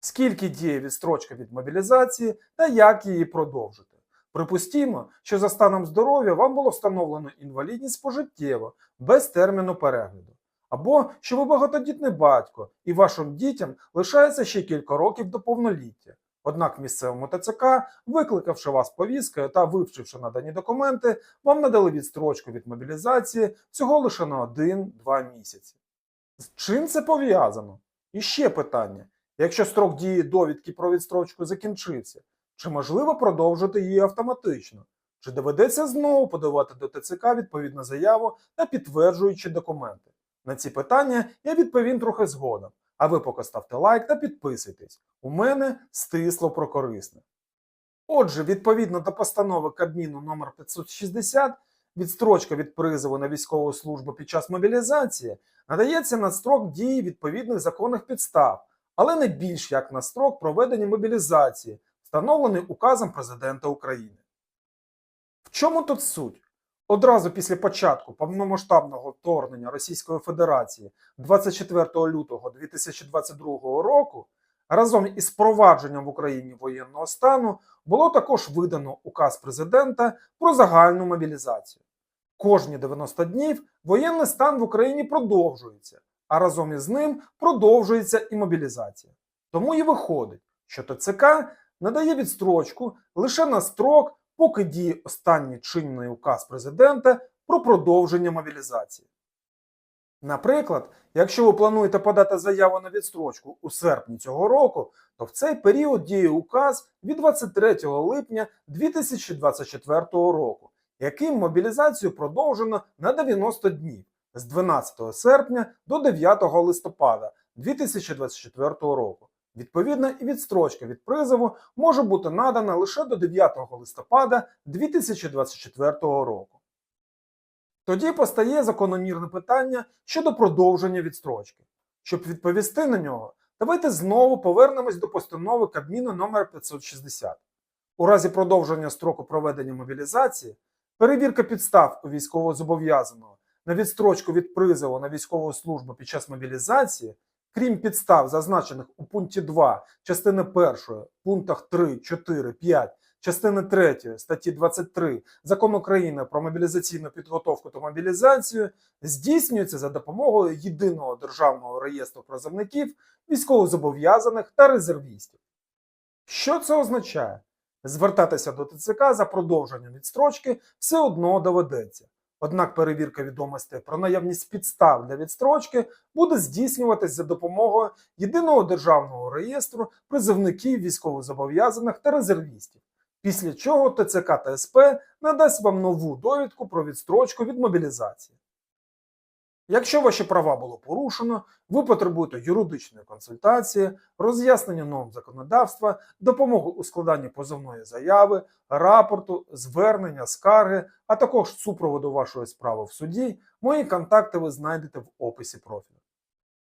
скільки діє відстрочка від мобілізації та як її продовжити. Припустімо, що за станом здоров'я вам було встановлено інвалідність пожиттєво, без терміну перегляду. Або що ви багатодітний батько і вашим дітям лишається ще кілька років до повноліття. Однак місцевому ТЦК, викликавши вас повісткою та вивчивши надані документи, вам надали відстрочку від мобілізації всього лише на 1-2 місяці. З чим це пов'язано? І ще питання: якщо строк дії довідки про відстрочку закінчився, чи можливо продовжити її автоматично? Чи доведеться знову подавати до ТЦК відповідну заяву та підтверджуючи документи? На ці питання я відповім трохи згодом. А ви поки ставте лайк та підписуйтесь. У мене стисло про корисне. Отже, відповідно до постанови Кабміну номер 560, відстрочка від призову на військову службу під час мобілізації надається на строк дії відповідних законних підстав, але не більш як на строк проведення мобілізації, встановлений указом Президента України. В чому тут суть? Одразу після початку повномасштабного вторгнення Російської Федерації 24 лютого 2022 року разом із впровадженням в Україні воєнного стану було також видано указ президента про загальну мобілізацію. Кожні 90 днів воєнний стан в Україні продовжується, а разом із ним продовжується і мобілізація. Тому і виходить, що ТЦК надає відстрочку лише на строк, поки діє останній чинний указ президента про продовження мобілізації. Наприклад, якщо ви плануєте подати заяву на відстрочку у серпні цього року, то в цей період діє указ від 23 липня 2024 року, яким мобілізацію продовжено на 90 днів з 12 серпня до 9 листопада 2024 року. Відповідно, і відстрочка від призову може бути надана лише до 9 листопада 2024 року. Тоді постає закономірне питання щодо продовження відстрочки. Щоб відповісти на нього, давайте знову повернемось до постанови Кабміну номер 560. У разі продовження строку проведення мобілізації, перевірка підстав у військовозобов'язаного на відстрочку від призову на військову службу під час мобілізації, крім підстав, зазначених у пункті 2 частини 1, пунктах 3, 4, 5 частини 3 статті 23 Закону України про мобілізаційну підготовку та мобілізацію здійснюється за допомогою єдиного державного реєстру призовників, військовозобов'язаних та резервістів. Що це означає? Звертатися до ТЦК за продовженням відстрочки все одно доведеться. Однак перевірка відомостей про наявність підстав для відстрочки буде здійснюватись за допомогою єдиного державного реєстру призовників військовозобов'язаних та резервістів після чого ТЦК та СП надасть вам нову довідку про відстрочку від мобілізації. Якщо ваші права було порушено, ви потребуєте юридичної консультації, роз'яснення норм законодавства, допомоги у складанні позовної заяви, рапорту, звернення, скарги, а також супроводу вашої справи в суді, мої контакти ви знайдете в описі профілю.